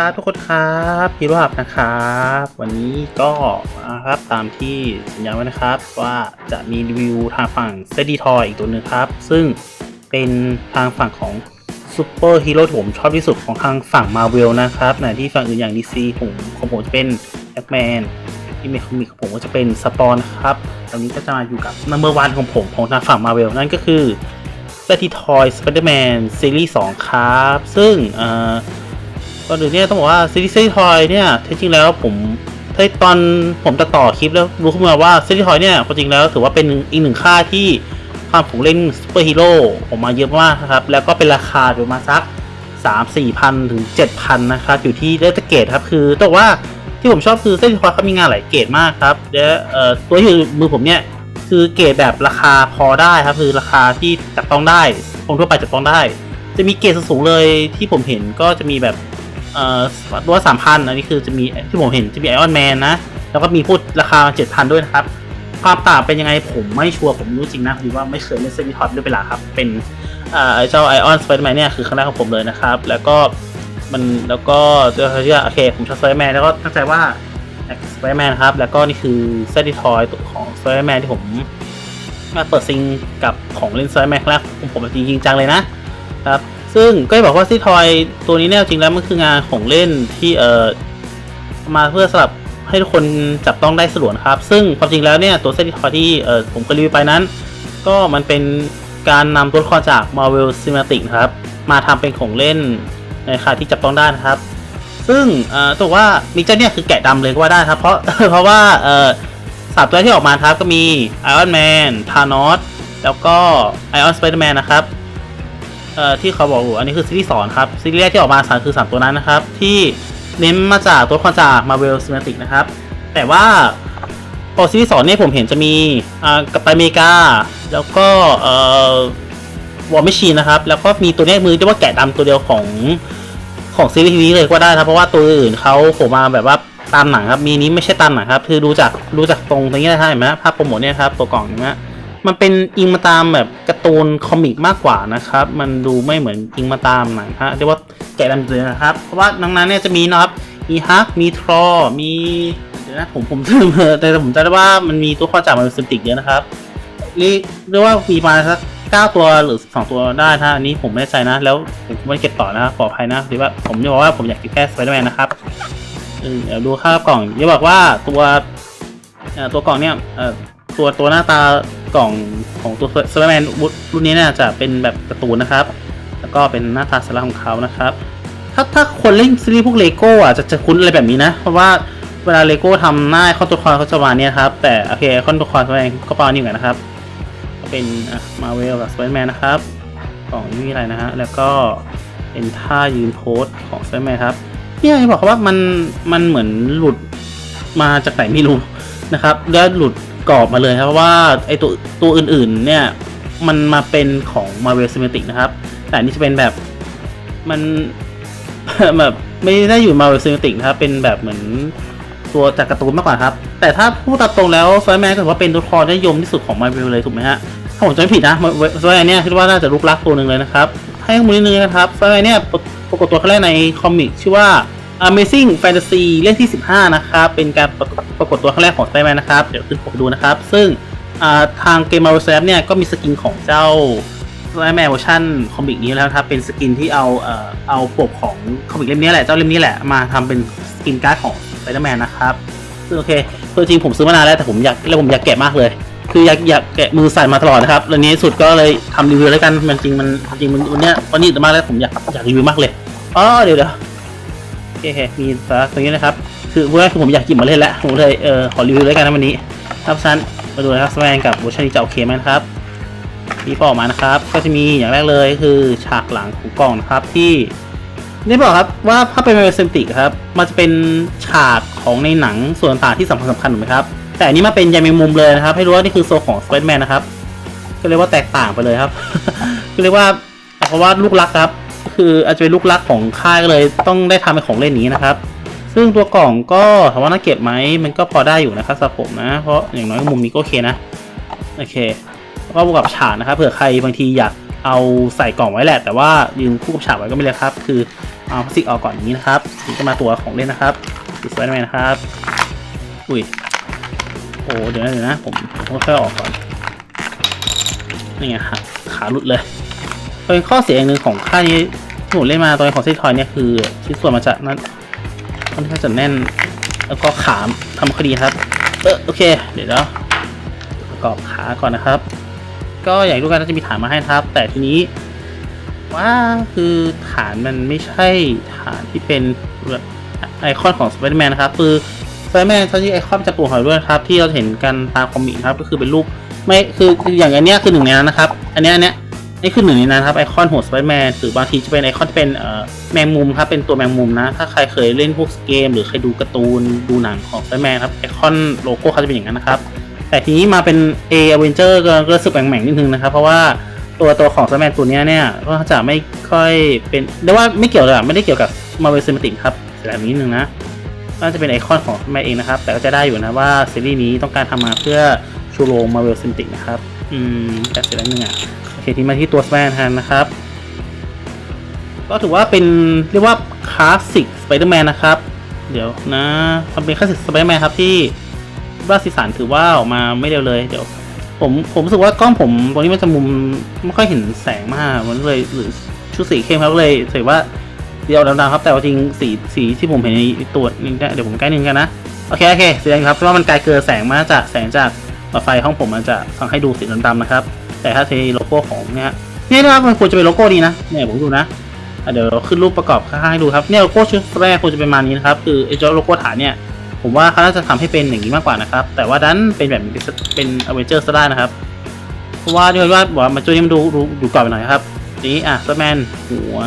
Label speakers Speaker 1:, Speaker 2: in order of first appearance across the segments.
Speaker 1: ครับทุกคนครับพี่รูหับนะครับ วันนี้ก็นะครับตามที่สัญญาไว้นะครับ ว่าจะมีรีวิวทางฝั่งเซดีทอยอีกตัวหนึ่งครับ ซึ่งเป็นทางฝั่งของซูเปอร์ฮีโร่ที่ผมชอบที่สุดของทางฝั่งมาเวลนะครับในที่ฝั่งอื่นอย่าง DC ผมของผมจะเป็นแบ็กแมนที่มีคอมิกของผมก็จะเป็นสปอนครับตอนนี้ก็จะมาอยู่กับนัมเบอร์วันของผมของทางฝั่งมาเวลนั่นก็คือ s t ต t o y Spider-Man ซีรีส์2ครับ ซึ่งเอ่อ ก่อนอื่นเนี่ยต้องบอกว่าซีรีส์ s t ต t o y เนี่ยแท้จริงแล้วผมถ้าตอนผมตัดต่อคลิปแล้วรู้ขึ้นมาว่า s t ต t o y เนี่ยจริงแล้วถือว่าเป็นอีกหนึ่งค่าที่ความผมเล่นซูเปอร์ฮีโร่ออกมาเยอะมากนะครับ แล้วก็เป็นราคาอยู่ประมาณสัก 3 4พันถึง 7,000 นะครับ อยู่ที่เลตเกตครับ คือต้องบอกว่าที่ผมชอบคือเส้นทอยเขามีงานหลายเกรดมากครับและตัวที่มือผมเนี่ยคือเกรดแบบราคาพอได้ครับคือราคาที่จับต้องได้คนทั่วไปจับต้องได้ จะมีเกรดสูงเลยที่ผมเห็นก็จะมีแบบ เอ่อตัวสามพันอันนี้คือจะมีที่ผมเห็นจะมีไอออนแมนนะ แล้วก็มีพูดราคาเจ็ดพันด้วยนะครับ ความต่างเป็นยังไงผมไม่ชัวร์ผมรู้จริงนะพอดีว่าไม่เคยเล่นเซมิทอปด้วยเวลาครับ เป็นเอ่อเจ้าไอออนสไปเดอร์แมนเนี่ยคือครั้งแรกของผมเลยนะครับ แล้วก็มันแล้วก็เดี๋ยวเชื่อโอเคผมชอบสไปเดอร์แมนแล้วก็ตั้งใจว่าสไปเดอร์แมนครับ แล้วก็นี่คือเซตทอยตัวของสไปเดอร์แมนที่ผมมาเปิดซิงกับของเล่นสไปเดอร์แมนครั้งแรกของผมจริงจังเลยนะครับ ซึ่งก็จะบอกว่าซีทอยตัวนี้เนี่ยจริงแล้วมันคืองานของเล่นที่เอ่อมาเพื่อสำหรับให้ทุกคนจับต้องได้สะดวกนครับ ซึ่งความจริงแล้วเนี่ยตัวเซตทอยที่เอ่อผมก็รีวิวไปนั้น ก็มันเป็นการนำตัวละครจาก Marvel Cinematic นะครับ มาทำเป็นของเล่นในราคาที่จับต้องได้นะครับ ซึ่งต้องบอกว่ามีเจเนี่ยคือแกะดำเลยก็ว่าได้ครับ เพราะเพราะว่าสามตัวที่ออกมาครับก็มี Iron Man Thanos แล้วก็ Iron Spider-Man นะครับ เอ่อที่เขาบอกอยู่อันนี้คือซีรีส์สอนครับซีรีส์แรกที่ออกมาสามคือ 3 ตัวนั้นนะครับ ที่เน้นมาจากตัวละครจาก Marvel Cinematic นะครับ แต่ว่าพอซีรีส์สอนเนี่ยผมเห็นจะมีอ่ากัปตันอเมริกา แล้วก็เอ่อวอร์ม c ชีนนะครับ แล้วก็มีตัวนี้มือที่ว่าแกะดำตัวเดียวของของซีรีส์ทีวีเลยก็ได้ครับเพราะว่าตัวอื่นเขาผมมาแบบว่าตามหนังครับ มีนี้ไม่ใช่ตามหนังครับ คือดูจากดูจากตรงตรงนี้นะครับเห็นไหมภาพโปรโมทเนี่ยครับตัวกล่องเห็นไหม มันเป็นอิงมาตามแบบการ์ตูนคอมิกมากกว่านะครับ มันดูไม่เหมือนอิงมาตามหนังฮะเรียกว่าแกะดำเลยนะครับ เพราะว่านังนั้นเนี่ยจะมีนะครับ มีฮัก มีทรอ มีเดี๋ยวนะผมผมลืมเออแต่ผมจำได้ว่ามันมีตัวข้อจากมาเป็นซินติกเยอะนะครับเรียกเรียกว่ามีมาสักเก้าตัวหรือสองตัวได้ถ้าอันนี้ผมไม่แน่ใจนะ แล้วผมไม่เก็บต่อนะครับปลอดภัยนะหรือว่าผมจะบอกว่าผมอยากเกินแค่สไปเดอร์แมนนะครับเออดี๋ยวดูค่ากล่องจะบอกว่าตัวตัวกล่องเนี่ยตัวตัวหน้าตา กล่องของตัวเดอร์แมนรุ่นนี้เนี่ยจะเป็นแบบการ์ตูนะครับ แล้วก็เป็นหน้าตาสลักของเขานะครับ ถ้าถ้าคนเล่นซีรีส์พวกเลโก้อะจะจะคุ้นอะไรแบบนี้นะ เพราะว่าเวลาเลโก้ทำหน้าคอนตัวละครเขาจะมาเนี้ยครับ แต่โอเคคอนตัวละครแสดงก็ปานี้เหมือนกันนะครับ ก็เป็นมาเวลกับสไปเดอร์แมนนะครับกล่องไม่มีอะไรนะฮะ แล้วก็เป็นท่ายืนโพสของสไปเดอร์แมนครับเนี่ยบอกว่ามันมันเหมือนหลุดมาจากไหนไม่รู้นะครับ แล้วหลุด กรอบมาเลยครับเพราะว่าไอตัวตัวอื่นๆเนี่ยมันมาเป็นของ Marvel Cinematic นะครับ แต่นี่จะเป็นแบบมันแบบไม่ได้อยู่ Marvel Cinematic นะครับ เป็นแบบเหมือนตัวจากการ์ตูนมากกว่าครับ แต่ถ้าพูดตามตรงแล้วไฟแมนถือว่าเป็นตัวละครนิยมที่สุดของ Marvel เลยถูกไหมฮะถ้าผมจำไม่ผิดนะไฟแมนเนี่ยคิดว่าน่าจะลุกลักตัวหนึ่งเลยนะครับ ให้ข้อมูลนิดนึงนะครับไฟแมนเนี่ยปรากฏตัวครั้งแรกในคอมิกชื่อว่า Amazing Fantasy เล่มที่ 15 นะครับ เป็นการปรากฏตัวครั้งแรกของไฟแมนนะครับ เดี๋ยวขึ้นปกดูนะครับ ซึ่งทางเกม Marvel Snap เนี่ยก็มีสกินของเจ้าไลแมนเวอร์ชันคอมิกนี้แล้วครับ เป็นสกินที่เอาเอาปกของคอมิกเล่มนี้แหละ เจ้าเล่มนี้แหละมาทำเป็นสกินการ์ดของไปเดอร์แมนนะครับซึ่งโอเคตัวจริงผมซื้อมานานแล้วแต่ผมอยากแล้วผมอยากแกะมากเลย คืออยากอยากแกะมือสั่นมาตลอดนะครับแล้วนี้สุดก็เลยทำรีวิวแล้วกันมันจริงมันจริงมันวันเนี้ยวันนี้มากแล้วผมอยากอยากรีวิวมากเลยอ๋อเดี๋ยวเดี๋ยว เคมีสาระตรงนี้นะครับ คือว่าคือผมอยากกินมาเล่นแล้วผมเลยเออขอรีวิวแล้วกันนะวันนี้ครับซันมาดูนะครับสแมนกับเวอร์ชันนี้จะโอเคไหมนะครับที่ออกมานะครับ ก็จะมีอย่างแรกเลยคือฉากหลังของกล่องนะครับที่ได้บอกครับว่าถ้าเป็นเมเซนติกครับ มันจะเป็นฉากของในหนังส่วนต่างที่สำคัญสำคัญถูกไหมครับแต่อันนี้มาเป็นยาแมงมุมเลยนะครับ ให้รู้ว่านี่คือโซของสไปเดอร์แมนนะครับก็เรียกว่าแตกต่างไปเลยครับก็เรียกว่าเพราะว่าลูกรักครับ คืออาจจะเป็นลูกรักของค่ายก็เลยต้องได้ทำเป็นของเล่นนี้นะครับ ซึ่งตัวกล่องก็ถามว่าน่าเก็บไหมมันก็พอได้อยู่นะครับสำหรับผมนะ เพราะอย่างน้อยมุมนี้ก็โอเคนะโอเคแล้วก็บวกกับฉากนะครับเผื่อใครบางทีอยากเอาใส่กล่องไว้แหละ แต่ว่ายืมคู่กับฉากไว้ก็ไม่เลยครับ คือเอาพลาสติกออกก่อนอย่างนี้นะครับถึงจะมาตัวของเล่นนะครับติดไปเดอร์แมนะครับ อุ้ยโอ้เดี๋ยวนะเดี๋ยวนะผมผมค่อยๆออกก่อนนี่ไงขาขาหลุดเลยเป็นข้อเสียอย่างหนึ่งของค่ายนี้ ที่ผมเล่นมาตัวของเซตทอยเนี่ยคือชิ้นส่วนมันจะนั้นค่อนข้างจะแน่น แล้วก็ขามทำคดีครับ เออโอเค เดี๋ยวนะประกอบขาก่อนนะครับ ก็อย่างรู้กันน่าจะมีฐานมาให้ครับ แต่ทีนี้ว่าคือฐานมันไม่ใช่ฐานที่เป็นไอคอนของสไปเดอร์แมนนะครับ คือสไปเดอร์แมนเขาที่ไอคอนจะปูหอยด้วยครับ ที่เราเห็นกันตามคอมิกครับก็คือเป็นรูปไม่คือคืออย่างอันเนี้ยคือหนึ่งในนั้นนะครับ อันเนี้ยอันเนี้ย นี่คือหนึ่งในนั้นครับไอคอนหัวสไปเดอร์แมนหรือบางทีจะเป็นไอคอนเป็นเอ่อแมงมุมครับเป็นตัวแมงมุมนะ ถ้าใครเคยเล่นพวกเกม หรือเคยดูการ์ตูนดูหนังของสไปเดอร์แมนครับไอคอนโลโก้เขาจะเป็นอย่างนั้นนะครับ แต่ทีนี้มาเป็น A Avenger ก็ก็รู้สึกแหม่งๆนิดนึงนะครับ เพราะว่าตัวตัวของ Spider-Man ตัวเนี้ยเนี่ยก็จะไม่ค่อยเป็นเรียกว่าไม่เกี่ยวเลยอะไม่ได้เกี่ยวกับ Marvel Cinematic ครับแบบนี้นิดนึงนะน่าจะเป็นไอคอนของแม่เองนะครับ แต่ก็จะได้อยู่นะว่าซีรีส์นี้ต้องการทำมาเพื่อชูโรง Marvel Cinematic นะครับ อืมแต่เสร็จแล้วนึงอะ เคที่มาที่ตัว Spider-Man แทนนะครับ ก็ถือว่าเป็นเรียกว่าคลาสสิก Spider-Man นนะครับ เดี๋ยวนะมันเป็นคลาสสิก Spider-Man ครับที่ว่าสีสันถือว่าออกมาไม่เร็วเลยเดี๋ยว ผมผมรู้สึกว่ากล้องผมตรงนี้มันจะมุมไม่ค่อยเห็นแสงมากมันเลยหรือชุดสีเข้มครับก็เลยถือว่าเดียวดำๆครับแต่ว่าจริงสีสีที่ผมเห็นในตัวนี้เนี่ยเดี๋ยวผมใกล้นึงกันนะโอเคโอเคสีแดงครับเพราะว่ามันไกลเกินแสงมาจากแสงจากหลอดไฟห้องผมมันจะทำให้ดูสีดำๆนะครับ แต่ถ้าทีโลโก้ของเนี่ยเนี่ยนะครับมันควรจะเป็นโลโก้นี้นะเนี่ยผมดูนะเดี๋ยวเราขึ้นรูปประกอบข้างๆให้ดูครับเนี่ยโลโก้ชุดแรกควรจะเป็นมานี้นะครับคือไอ้เจ้าโลโก้ฐานเนี่ยผมว่าเขาน่าจะทำให้เป็นอย่างนี้มากกว่านะครับ แต่ว่าดันเป็นแบบเป็นเอเวนเจอร์ซะได้นะครับเพราะว่าด้วยว่าบอกว่ามันช่วยให้มันดูดูดูกรอบไปหน่อยครับนี้อะสแมนหัว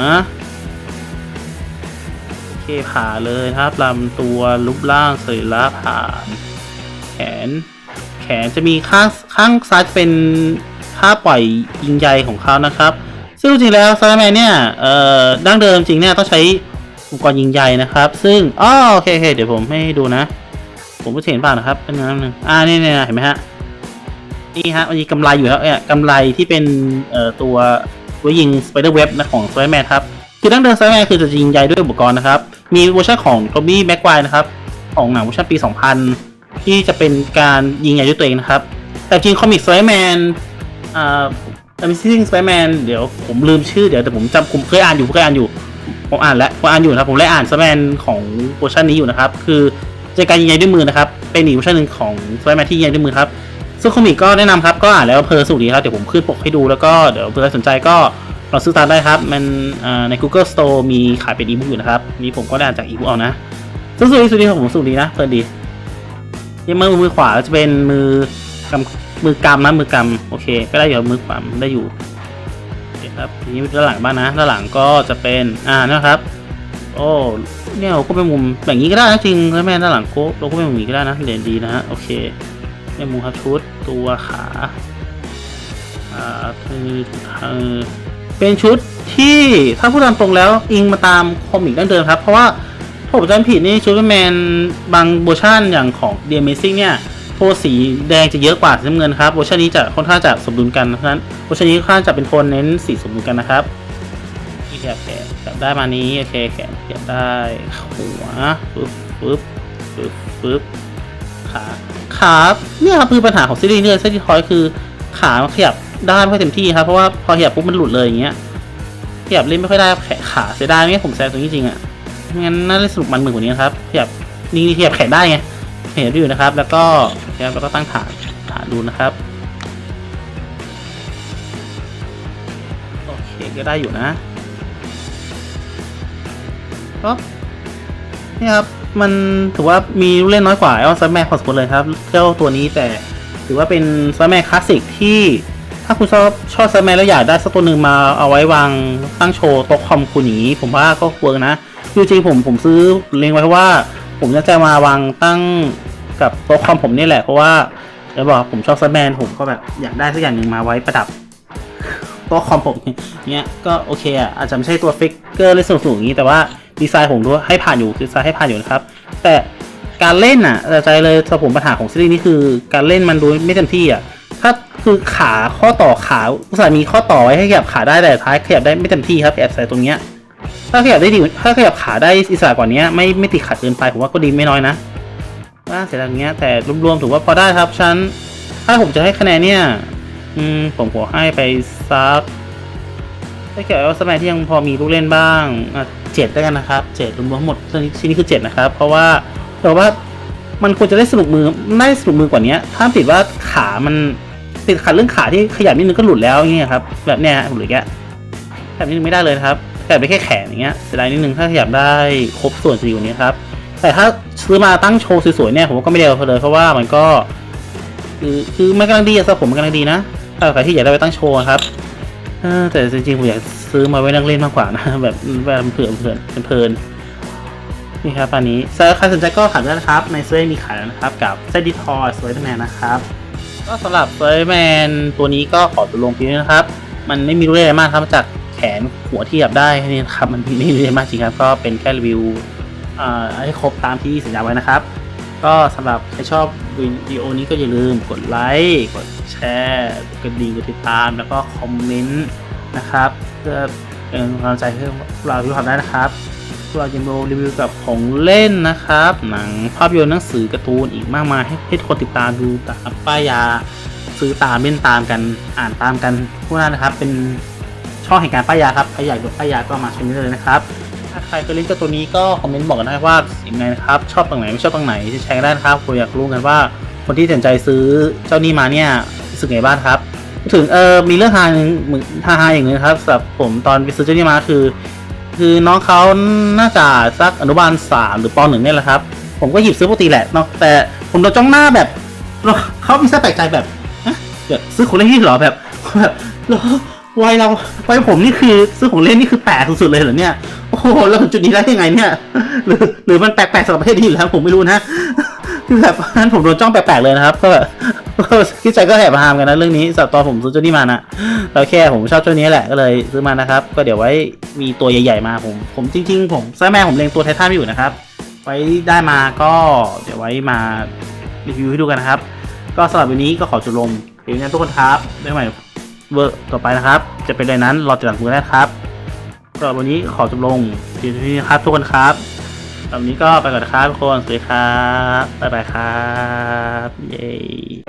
Speaker 1: โอเคผ่าเลยครับลำตัวรูปร่างสรีระผ่าน แขน แขนจะมีข้างข้างซ้ายเป็น ท่าปล่อยยิงใยของเขานะครับ ซึ่งจริงๆแล้วซาร์แมนเนี่ยเอ่อดั้งเดิมจริงเนี่ยต้องใช้อุปกรณ์ยิงใยนะครับ ซึ่งอ๋อโอเคโอเคเดี๋ยวผมให้ดูนะ ผมก็เห็นป่ะนะครับเป็นงนั้นนึงอ่านี่นี่เห็นไหมฮะนี่ฮะมันมีกำไรอยู่แล้วเนี่ยกำไรที่เป็นเอ่อตัวตัวยิงสไปเดอร์เว็บนะของสไปเดอร์แมนครับคือดั้งเดิมสไปเดอร์แมนคือจะยิงใยด้วยอุปกรณ์นะครับมีเวอร์ชันของโทบี้แม็กไวนะครับของหนังเวอร์ชันปี 2000 ที่จะเป็นการยิงใยด้วยตัวเองนะครับ แต่จริงคอมิกสไปเดอร์แมน อ่า Amazing Spider-Man เดี๋ยวผมลืมชื่อเดี๋ยวแต่ผมจำผมเคยอ่านอยู่เคยอ่านอยู่ ผมอ่านแล้วผมอ่านอยู่นะครับผมได้อ่าน Spider-Man ของเวอร์ชันนี้อยู่นะครับ คือจะการยิงใยด้วยมือนะครับ เป็นอีกเวอร์ชันหนึ่งของ Spider-Man ที่ยิงใยด้วยมือครับซึ่งคอมิกก็แนะนำครับก็อ่านแล้วเพลินสุดดีครับเดี๋ยวผมขึ้นปกให้ดูแล้วก็เดี๋ยวเพื่อนสนใจก็ลองซื้อตามได้ครับ มันใน Google Store มีขายเป็นอีบุ๊กอยู่นะครับนี่ผมก็ได้อ่านจากอีบุ๊กเอานะซึ่งสุดดีสุดดีของผมสุดดีนะเพลินดียังมือมือขวาจะเป็นมือกำ มือกำนะมือกำโอเค ก็ได้อยู่มือขวาได้อยู่ครับทีนี้ด้านหลังบ้างนะด้านหลังก็จะเป็นอ่านะครับโอ้เนี่ยก็เป็นมุมแบบนี้ก็ได้นะจริงแล้วแม่ด้านหลังโก็เราก็เป็นมุมนี้ก็ได้นะเรียนดีนะฮะโอเคเนี่มุมครับชุดตัวขาอ่าคือเออเป็นชุดที่ถ้าพูดตามตรงแล้วอิงมาตามคอมิกดั้งเดิมครับ เพราะว่าผมจำผิดนี่ชุดแมนบางเวอร์ชันอย่างของ The Amazing เนี่ย โทสีแดงจะเยอะกว่าสีน้ำเงินครับเวอร์ชันนี้จะค่อนข้างจะสมดุลกันเพราะฉะนั้นเวอร์ชันนี้ค่อนข้างจะเป็นโทนเน้นสีสมดุลกันนะครับที่แขนแขนจับได้มานี้โอเคแขนขยับได้หัวปึ๊บปึ๊บปึ๊บปึ๊บขาขาเนี่ยครับคือปัญหาของซีรีส์เนี่ยซีรีส์ทอยคือขามันขยับได้ไม่ค่อยเต็มที่ครับเพราะว่าพอขยับปุ๊บมันหลุดเลยอย่างเงี้ยขยับเล่นไม่ค่อยได้แขนขาเสียดายไหมผมแซงตรงนี้จริงอะไม่งั้นน่าจะสนุกมันเหมือนกว่านี้ครับขยับนี่ขยับแขนได้ไงเห็นอยู่นะครับ แล้วก็ แล้วก็ตั้งฐานฐานดูนะครับโอเคก็ได้อยู่นะก็เนี่ยครับมันถือว่ามีเล่นน้อยกว่าไอออนซัมแมนพอสมควรเลยครับ เจ้าตัวนี้แต่ถือว่าเป็นซัมแมนคลาสสิกที่ถ้าคุณชอบชอบซัมแมนแล้วอยากได้สักตัวหนึ่งมาเอาไว้วางตั้งโชว์โต๊ะคอมคุณอย่างนี้ ผมว่าก็ควรนะคือจริงๆผมผมซื้อเล็งไว้เพราะว่า ผมจะจะมาวางตั้ง กับโต๊ะคอมผมนี่แหละเพราะว่าจะบอกผมชอบซัมแมนผมก็แบบอยากได้สักอย่างหนึ่งมาไว้ประดับตัวคอมผมเนี้ยก็โอเคอะอาจจะไม่ใช่ตัวฟิกเกอร์เลยสูงๆอย่างนี้แต่ว่าดีไซน์ผมด้วยให้ผ่านอยู่ดีไซน์ให้ผ่านอยู่นะครับ แต่การเล่นอะแต่ใจเลยสำหรับผมปัญหาของซีรีส์นี้คือการเล่นมันดูไม่เต็มที่อะถ้าคืคือขาข้อต่อขาอุตส่าห์มีข้อต่อไว้ให้ขยับขาได้แต่ท้ายขยับได้ไม่เต็มที่ครับแอบใส่ตรงเนี้ยถ้าขยับได้ดีถ้าขยับขาได้อิสระกว่านี้ไม่ไม่ติดขัดเกินไปผมว่าก็ดีไม่น้อยนะ ว่าเสร็จแล้วอย่างเงี้ยแต่รวมๆถือว่าพอได้ครับฉันถ้าผมจะให้คะแนนเนี่ย อืมผมขอให้ไปซักถ้าเกิดว่าสมัยที่ยังพอมีลูกเล่นบ้างอะเจ็ดแล้วกันนะครับเจ็ดรวมๆทั้งหมดชิ้นนี้ชิ้นนี้คือเจ็ดนะครับ เพราะว่าแต่ว่ามันควรจะได้สนุกมือได้สนุกมือกว่านี้ถ้าติดว่าขามันติดขัดเรื่องขาที่ขยับนิดนึงก็หลุดแล้วอย่างเงี้ยครับแบบเนี้ยหลุดอย่างเงี้ยแบบนี้ไม่ได้เลยครับขยับได้แค่แขนอย่างเงี้ยเสียดายนิดนึงถ้าขยับได้ครบส่วนจะอยู่นี้ครับ แต่ถ้าซื้อมาตั้งโชว์สวยๆเนี่ยผมก็ไม่เดียวเลยเพราะว่ามันก็ คือคือมันกำลังดีอะสำหรับผมมันกำลังดีนะถ้าใครที่อยากได้ไปตั้งโชว์ครับแต่จริงๆผมอยากซื้อมาไว้นั่งเล่นมากกว่านะแบบแบบเผื่อเผื่อเพลินๆนี่ครับอันนี้ใครสนใจก็ถาได้นะครับ ในเสื้อมีขายแล้วนะครับ กับเซดิทอร์สวยแมนนะครับ ก็สำหรับสวยแมนตัวนี้ก็ขอตัวลงพียงนี้นะครับ มันไม่มีรู้อะไรมากครับจากแขนหัวที่หยับได้นี้นะครับมันไม่มีอะไรมากจริงครับ ก็เป็นแค่รีวิว ให้ครบตามที่สัญญาไว้นะครับ ก็สำหรับใครชอบวิดีโอนี้ก็อย่าลืมกดไลค์กดแชร์กดกระดิ่งกดติดตาม แล้วก็คอมเมนต์นะครับเพื่อเป็นกำลังใจให้พวกเราที่ทำได้นะครับพวกเราจะมารีวิวกับของเล่นนะครับ หนังภาพยนตร์หนังสือการ์ตูนอีกมากมายให้ให้ทุกคนติดตามดูตามป้ายยาซื้อตามเล่นตามกันอ่านตามกันพวกนั้นนะครับ เป็นช่องแห่งการป้ายยาครับใครอยากดูป้ายยาก็มาชมได้เลยนะครับ ถ้าใครเคยเล่นเจ้าตัวนี้ก็คอมเมนต์บอกกันได้ว่ายังไงนะครับชอบตรงไหนไม่ชอบตรงไหนจะแชร์กันได้นะครับผมอยากรู้กันว่าคนที่สนใจซื้อเจ้านี้มาเนี่ยรู้สึกไงบ้างครับ ถึงเออมีเรื่องฮาหนึ่งเหมือนฮาฮาอย่างนึงครับสำหรับผมตอนไปซื้อเจ้านี้มาคือ คือน้องเขาน่าจะสักอนุบาลสามหรือปหนึ่งเนี่ยแหละครับ ผมก็หยิบซื้อปกติแหละเนาะแต่ผมโดนจ้องหน้าแบบเขามีเส้นแปลกใจแบบเดี๋ยวซื้อของเล่นนี่หรอแบบแบบหรอ วัยเราวัยผมนี่คือซื้อของเล่นนี่คือแปลกสุดๆเลยเหรอเนี่ย โอ้โหแล้วถึงจุดนี้ได้ยังไงเนี่ยหรือหรือมันแปลกๆสำหรับประเทศนี้อยู่แล้วผมไม่รู้นะคือแบบนั้นผมโดนจ้องแปลกๆเลยนะครับ ก็แบบคิดใจก็แอบหามกันนะเรื่องนี้สำหรับตอนผมซื้อเจ้านี้มานะแล้วแค่ผมชอบเจ้านี้แหละก็เลยซื้อมานะครับ ก็เดี๋ยวไว้มีตัวใหญ่ๆมาผม ผมจริง ๆ ผมแม่ผมเล็งตัวไททันไม่อยู่นะครับ ไว้ได้มาก็เดี๋ยวไว้มารีวิวให้ดูกันนะครับ ก็สำหรับวันนี้ก็ขอจุดลงเพียงนั้ทุกคนครับได้ใหม่ เวอร์ต่อไปนะครับ จะเป็นอะไรนั้นรอติดตามกันะครับสำหรับวันนี้ขอจบลงที่นี้ครับทุกคนครับสำหรับวันนี้ก็ไปก่อนครับทุกคนสวัสดีครับบ๊ายบายครับเย้